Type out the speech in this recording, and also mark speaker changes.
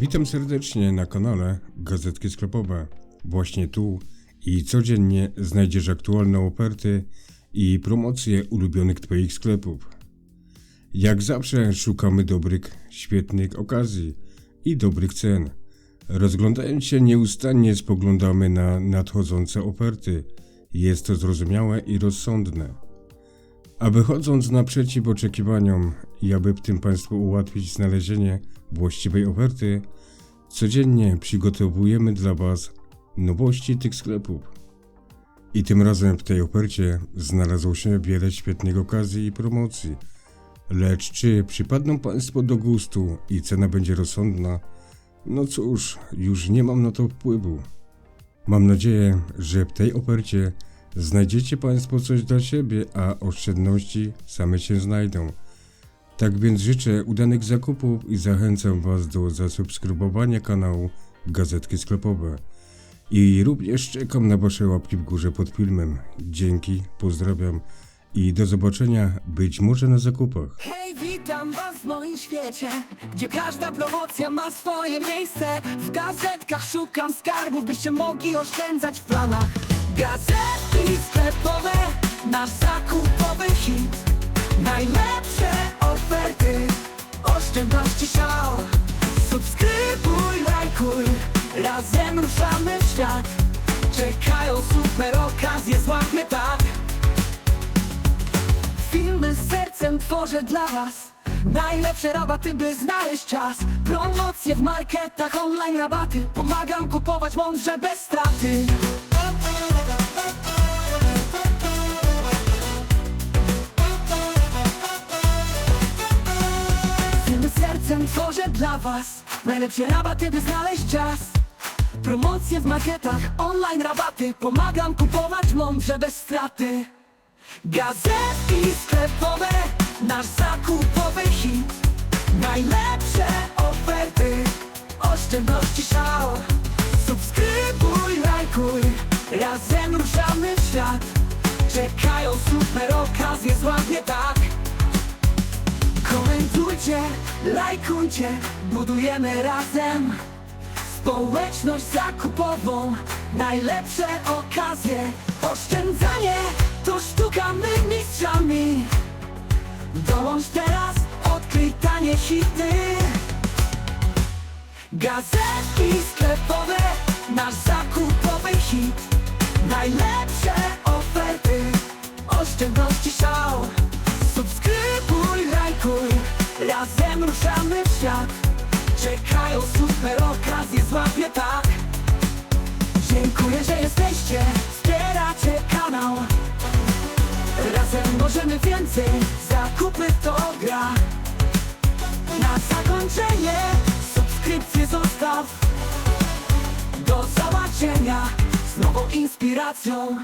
Speaker 1: Witam serdecznie na kanale Gazetki Sklepowe. Właśnie tu i codziennie znajdziesz aktualne oferty i promocje ulubionych Twoich sklepów. Jak zawsze szukamy dobrych, świetnych okazji i dobrych cen. Rozglądając się nieustannie spoglądamy na nadchodzące oferty. Jest to zrozumiałe i rozsądne. A wychodząc naprzeciw oczekiwaniom i aby tym Państwu ułatwić znalezienie właściwej oferty, codziennie przygotowujemy dla Was nowości tych sklepów. I tym razem w tej ofercie znalazło się wiele świetnych okazji i promocji. Lecz czy przypadną Państwo do gustu i cena będzie rozsądna? No cóż, już nie mam na to wpływu. Mam nadzieję, że w tej ofercie znajdziecie Państwo coś dla siebie, a oszczędności same się znajdą. Tak więc życzę udanych zakupów i zachęcam Was do zasubskrybowania kanału Gazetki Sklepowe. I również czekam na Wasze łapki w górze pod filmem. Dzięki, pozdrawiam i do zobaczenia być może na zakupach.
Speaker 2: Hej, witam was w moim świecie Gdzie każda promocja ma swoje miejsce W gazetkach szukam skarbów Byście mogli oszczędzać w planach Gazetki sklepowe Nasz zakupowy hit. Najlepsze oferty Oszczędności szał Subskrybuj, lajkuj Razem ruszamy w świat. Czekają super okazje Złapmy tak. Filmy z sercem tworzę dla was. Najlepsze rabaty, by znaleźć czas. Promocje w marketach, online rabaty. Pomagam kupować mądrze bez straty dla was. Najlepsze rabaty, by znaleźć czas. Promocje w marketach, online rabaty. Pomagam kupować mądrze bez straty. Gazetki sklepowe, nasz zakupowy hit. Najlepsze oferty, oszczędności szał Subskrybuj, lajkuj, razem ruszamy w świat. Czekają super okazje, złapie tak Komentujcie, lajkujcie, budujemy razem Społeczność zakupową, najlepsze okazje Oszczędzanie to sztuka my mistrzami. Dołącz teraz, odkryj tanie hity. Gazetki sklepowe, nasz razem ruszamy w świat. Czekają super okazje, złapie tak. Dziękuję, że jesteście, wspieracie kanał. Razem możemy więcej, zakupy to gra. Na zakończenie subskrypcję zostaw. Do zobaczenia z nową inspiracją